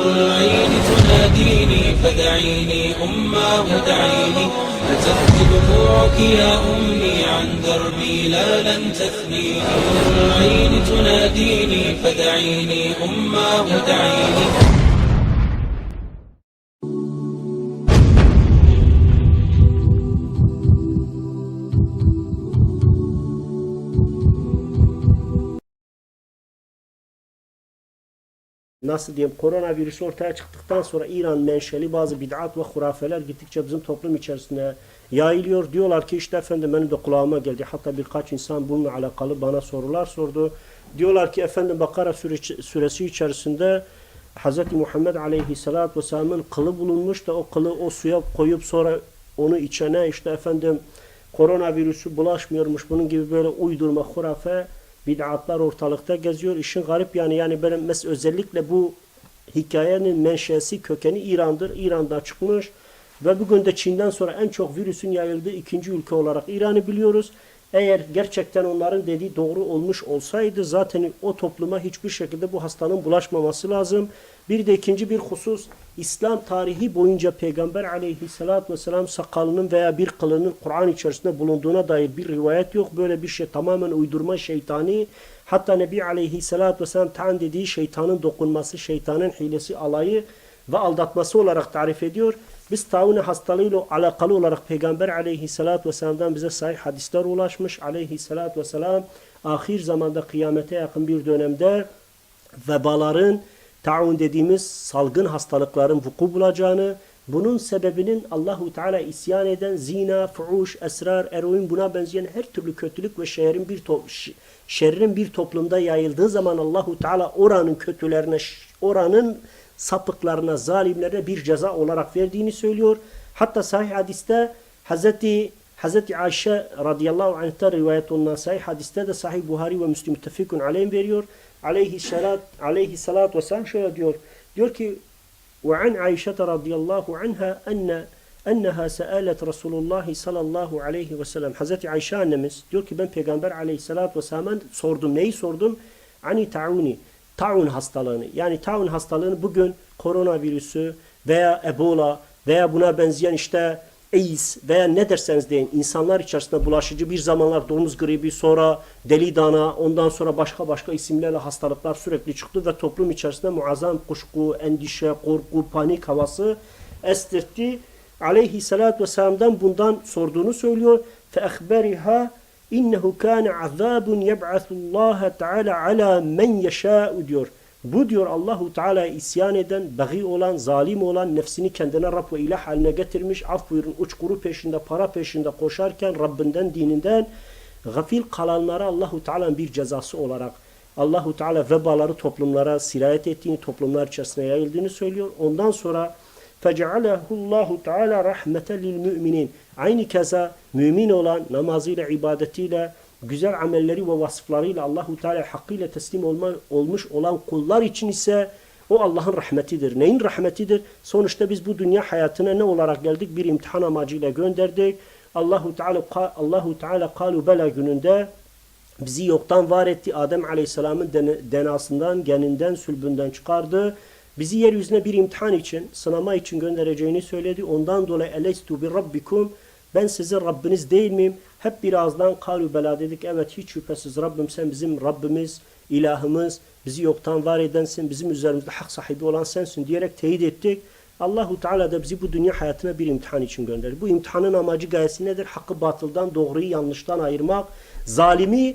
العين تناديني فدعيني أماه دعيني فتأتي دموعك يا أمي عن دربي لا لن تثنيني العين تناديني فدعيني أماه دعيني nasıl diyeyim koronavirüs ortaya çıktıktan sonra İran menşeli bazı bid'at ve hurafeler gittikçe bizim toplum içerisinde yayılıyor. Diyorlar ki işte efendim benim de kulağıma geldi. Hatta birkaç insan bununla alakalı bana sorular sordu. Diyorlar ki efendim Bakara sure- suresi içerisinde Hz. Muhammed Aleyhisselatü Vesselam'ın kılı bulunmuş da o kılı o suya koyup sonra onu içene işte efendim koronavirüsü bulaşmıyormuş bunun gibi böyle uydurma hurafe bid'atlar ortalıkta geziyor. İşin garip yani yani benim mes özellikle bu hikayenin menşesi kökeni İran'dır. İran'da çıkmış ve bugün de Çin'den sonra en çok virüsün yayıldığı ikinci ülke olarak İran'ı biliyoruz. Eğer gerçekten onların dediği doğru olmuş olsaydı zaten o topluma hiçbir şekilde bu hastanın bulaşmaması lazım. Bir de ikinci bir husus İslam tarihi boyunca Peygamber aleyhissalatü vesselam sakalının veya bir kılının Kur'an içerisinde bulunduğuna dair bir rivayet yok. Böyle bir şey tamamen uydurma şeytani. Hatta Nebi aleyhissalatü vesselam tan dediği şeytanın dokunması, şeytanın hilesi, alayı ve aldatması olarak tarif ediyor. Biz taun hastalığıyla alakalı olarak Peygamber aleyhissalatü vesselam'dan bize sahih hadisler ulaşmış. Aleyhissalatü vesselam ahir zamanda kıyamete yakın bir dönemde vebaların taun dediğimiz salgın hastalıkların vuku bulacağını, bunun sebebinin Allahu Teala isyan eden zina, fuhuş, esrar, eroin buna benzeyen her türlü kötülük ve şerrin bir to- şerrin bir toplumda yayıldığı zaman Allahu Teala oranın kötülerine, oranın sapıklarına, zalimlerine bir ceza olarak verdiğini söylüyor. Hatta sahih hadiste Hazreti Hazreti Ayşe radıyallahu anh'ta rivayet olunan sahih hadiste de sahih Buhari ve Müslim müttefikun aleyh veriyor aleyhissalat aleyhissalat vesselam şöyle diyor. Diyor ki ve an Ayşe radıyallahu anha enne enneha sealet Resulullah sallallahu aleyhi ve sellem. Hazreti Ayşe annemiz diyor ki ben peygamber aleyhissalat vesselam'a sordum. Neyi sordum? Ani tauni. Taun hastalığını. Yani taun hastalığını bugün koronavirüsü veya Ebola veya buna benzeyen işte AIDS veya ne derseniz deyin insanlar içerisinde bulaşıcı bir zamanlar domuz gribi sonra deli dana ondan sonra başka başka isimlerle hastalıklar sürekli çıktı ve toplum içerisinde muazzam kuşku, endişe, korku, panik havası estirtti. Aleyhissalatü vesselam'dan bundan sorduğunu söylüyor. فَاَخْبَرِهَا innehu kana azabun yeb'atullah Teala ala men yeşâ'u diyor. Bu diyor Allahu Teala isyan eden, bagi olan, zalim olan, nefsini kendine Rab ve ilah haline getirmiş, af buyurun uçkuru peşinde, para peşinde koşarken Rabbinden, dininden gafil kalanlara Allahu Teala'nın bir cezası olarak Allahu Teala vebaları toplumlara sirayet ettiğini, toplumlar içerisine yayıldığını söylüyor. Ondan sonra فَجَعَلَهُ اللّٰهُ تَعَالَى رَحْمَةً لِلْمُؤْمِنِينَ Aynı keza mümin olan namazıyla, ibadetiyle, güzel amelleri ve vasıflarıyla Allahu Teala hakkıyla teslim olma, olmuş olan kullar için ise o Allah'ın rahmetidir. Neyin rahmetidir? Sonuçta biz bu dünya hayatına ne olarak geldik? Bir imtihan amacıyla gönderdik. Allahu Teala Allahu Teala kalu bela gününde bizi yoktan var etti. Adem Aleyhisselam'ın denasından, geninden, sülbünden çıkardı. Bizi yeryüzüne bir imtihan için, sınama için göndereceğini söyledi. Ondan dolayı elestu bir rabbikum ben sizin Rabbiniz değil miyim? Hep birazdan kalu bela dedik. Evet hiç şüphesiz Rabbim sen bizim Rabbimiz, ilahımız, bizi yoktan var edensin, bizim üzerimizde hak sahibi olan sensin diyerek teyit ettik. Allahu Teala da bizi bu dünya hayatına bir imtihan için gönderdi. Bu imtihanın amacı gayesi nedir? Hakkı batıldan, doğruyu yanlıştan ayırmak, zalimi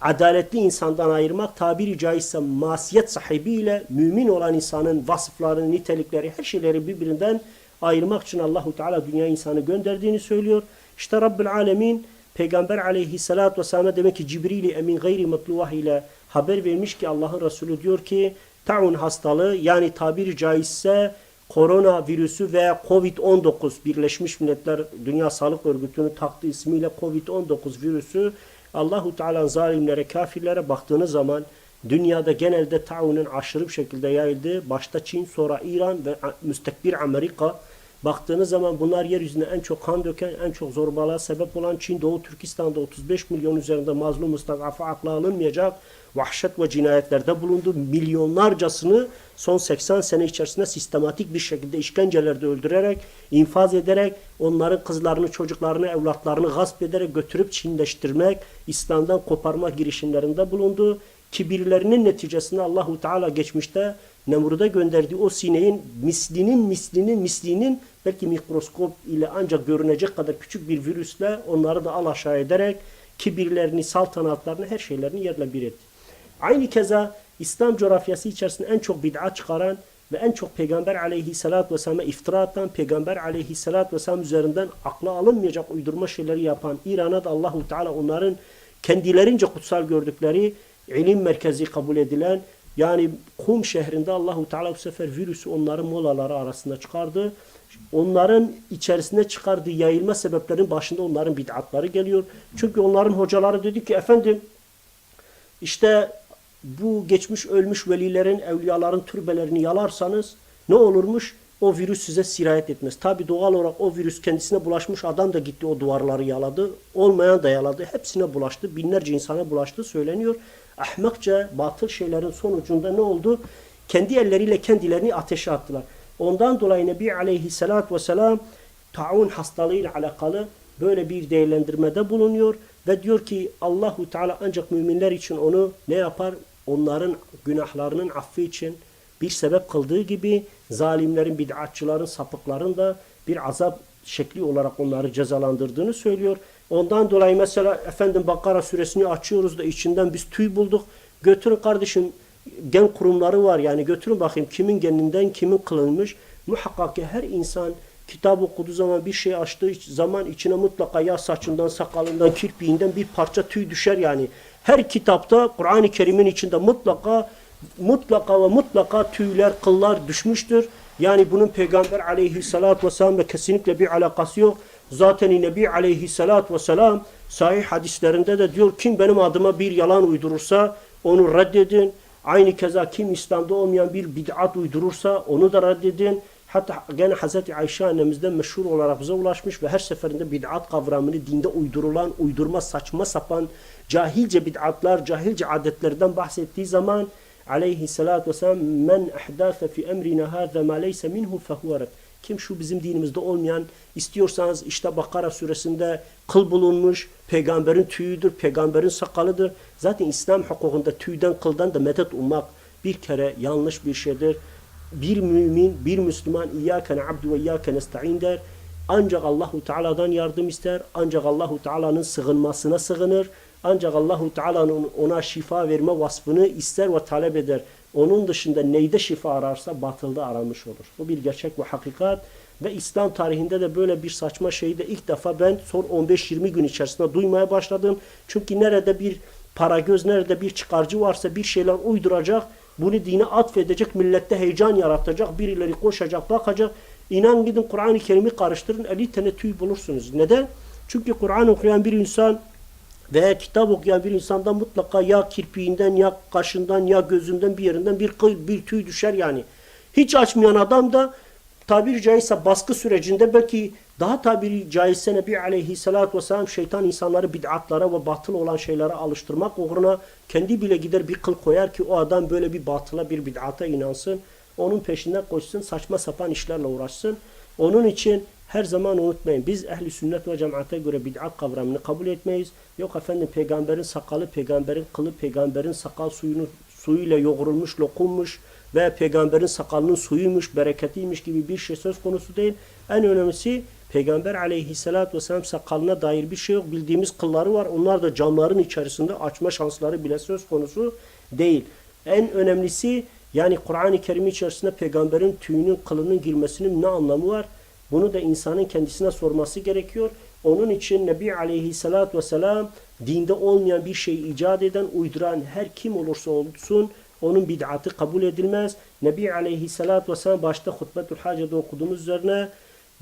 adaletli insandan ayırmak, tabiri caizse masiyet sahibiyle mümin olan insanın vasıflarını, nitelikleri, her şeyleri birbirinden ayırmak için Allahu Teala dünya insanı gönderdiğini söylüyor. İşte Rabbül Alemin Peygamber aleyhissalatü vesselam'a demek ki Cibril-i Emin gayri mutluvah ile haber vermiş ki Allah'ın Resulü diyor ki taun hastalığı yani tabiri caizse korona virüsü veya Covid-19 Birleşmiş Milletler Dünya Sağlık Örgütü'nün taktığı ismiyle Covid-19 virüsü Allahu Teala'nın zalimlere, kafirlere baktığınız zaman dünyada genelde taunun aşırı bir şekilde yayıldığı, başta Çin, sonra İran ve müstekbir Amerika Baktığınız zaman bunlar yeryüzünde en çok kan döken, en çok zorbalığa sebep olan Çin, Doğu Türkistan'da 35 milyon üzerinde mazlum müstadafı akla alınmayacak vahşet ve cinayetlerde bulundu. Milyonlarcasını son 80 sene içerisinde sistematik bir şekilde işkencelerde öldürerek, infaz ederek, onların kızlarını, çocuklarını, evlatlarını gasp ederek götürüp Çinleştirmek, İslam'dan koparma girişimlerinde bulundu. Kibirlerinin neticesinde Allahu Teala geçmişte Nemrud'a gönderdiği o sineğin mislinin mislinin mislinin belki mikroskop ile ancak görünecek kadar küçük bir virüsle onları da al aşağı ederek kibirlerini, saltanatlarını, her şeylerini yerle bir etti. Aynı keza İslam coğrafyası içerisinde en çok bid'at çıkaran ve en çok Peygamber aleyhissalatü vesselam'a iftira atan, Peygamber aleyhissalatü vesselam üzerinden akla alınmayacak uydurma şeyleri yapan İran'a da Allahu Teala onların kendilerince kutsal gördükleri ilim merkezi kabul edilen yani Kum şehrinde Allahu Teala bu sefer virüsü onların molaları arasında çıkardı. Onların içerisinde çıkardığı yayılma sebeplerinin başında onların bid'atları geliyor. Çünkü onların hocaları dedi ki efendim işte bu geçmiş ölmüş velilerin, evliyaların türbelerini yalarsanız ne olurmuş? O virüs size sirayet etmez. Tabi doğal olarak o virüs kendisine bulaşmış adam da gitti o duvarları yaladı. Olmayan da yaladı. Hepsine bulaştı. Binlerce insana bulaştı söyleniyor. Ahmakça batıl şeylerin sonucunda ne oldu? Kendi elleriyle kendilerini ateşe attılar. Ondan dolayı Nebi Aleyhisselatü Vesselam taun hastalığıyla alakalı böyle bir değerlendirmede bulunuyor ve diyor ki Allahu Teala ancak müminler için onu ne yapar? Onların günahlarının affı için bir sebep kıldığı gibi zalimlerin, bid'atçıların, sapıkların da bir azap şekli olarak onları cezalandırdığını söylüyor. Ondan dolayı mesela efendim Bakara suresini açıyoruz da içinden biz tüy bulduk. Götürün kardeşim gen kurumları var yani götürün bakayım kimin geninden kimin kılınmış. Muhakkak ki her insan kitap okuduğu zaman bir şey açtığı zaman içine mutlaka ya saçından, sakalından, kirpiğinden bir parça tüy düşer yani. Her kitapta Kur'an-ı Kerim'in içinde mutlaka mutlaka ve mutlaka tüyler, kıllar düşmüştür. Yani bunun Peygamber aleyhissalatü vesselam ve kesinlikle bir alakası yok. Zaten Nebi aleyhissalatü vesselam sahih hadislerinde de diyor kim benim adıma bir yalan uydurursa onu reddedin. Aynı keza kim İslam'da olmayan bir bid'at uydurursa onu da reddedin. Hatta gene Hazreti Ayşe annemizden meşhur olarak bize ulaşmış ve her seferinde bid'at kavramını dinde uydurulan, uydurma, saçma sapan cahilce bid'atlar, cahilce adetlerden bahsettiği zaman aleyhissalatü vesselam men ahdâfe fi emrina hâzâ mâ leyse minhu fehuve Kim şu bizim dinimizde olmayan istiyorsanız işte Bakara suresinde kıl bulunmuş, peygamberin tüyüdür, peygamberin sakalıdır. Zaten İslam hukukunda tüyden kıldan da medet ummak bir kere yanlış bir şeydir. Bir mümin, bir Müslüman İyyâke abdu ve İyyâke nesta'in der. Ancak Allahu Teala'dan yardım ister. Ancak Allahu Teala'nın sığınmasına sığınır. Ancak Allahu Teala'nın ona şifa verme vasfını ister ve talep eder. Onun dışında neyde şifa ararsa batılda aramış olur. Bu bir gerçek ve hakikat. Ve İslam tarihinde de böyle bir saçma şeyi de ilk defa ben son 15-20 gün içerisinde duymaya başladım. Çünkü nerede bir para göz, nerede bir çıkarcı varsa bir şeyler uyduracak, bunu dine atfedecek, millette heyecan yaratacak, birileri koşacak, bakacak. İnan gidin Kur'an-ı Kerim'i karıştırın, 50 tane tüy bulursunuz. Neden? Çünkü Kur'an okuyan bir insan veya kitap okuyan bir insandan mutlaka ya kirpiğinden ya kaşından ya gözünden bir yerinden bir kıl, bir tüy düşer yani. Hiç açmayan adam da tabiri caizse baskı sürecinde belki daha tabiri caizse Nebi Aleyhisselatü Vesselam şeytan insanları bid'atlara ve batıl olan şeylere alıştırmak uğruna kendi bile gider bir kıl koyar ki o adam böyle bir batıla bir bid'ata inansın. Onun peşinden koşsun, saçma sapan işlerle uğraşsın. Onun için her zaman unutmayın. Biz ehli sünnet ve cemaate göre bid'at kavramını kabul etmeyiz. Yok efendim peygamberin sakalı, peygamberin kılı, peygamberin sakal suyunu suyuyla yoğrulmuş, lokunmuş ve peygamberin sakalının suyuymuş, bereketiymiş gibi bir şey söz konusu değil. En önemlisi Peygamber aleyhissalatü vesselam sakalına dair bir şey yok. Bildiğimiz kılları var. Onlar da camların içerisinde açma şansları bile söz konusu değil. En önemlisi yani Kur'an-ı Kerim içerisinde peygamberin tüyünün, kılının girmesinin ne anlamı var? Bunu da insanın kendisine sorması gerekiyor. Onun için Nebi Aleyhisselatü Vesselam dinde olmayan bir şeyi icat eden, uyduran her kim olursa olsun onun bid'atı kabul edilmez. Nebi Aleyhisselatü Vesselam başta hutbetül hacede okuduğumuz üzerine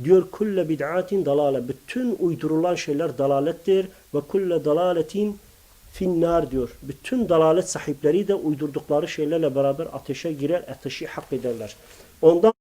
diyor kulle bid'atin dalale. Bütün uydurulan şeyler dalalettir ve kulle dalaletin finnar diyor. Bütün dalalet sahipleri de uydurdukları şeylerle beraber ateşe girer, ateşi hak ederler. Ondan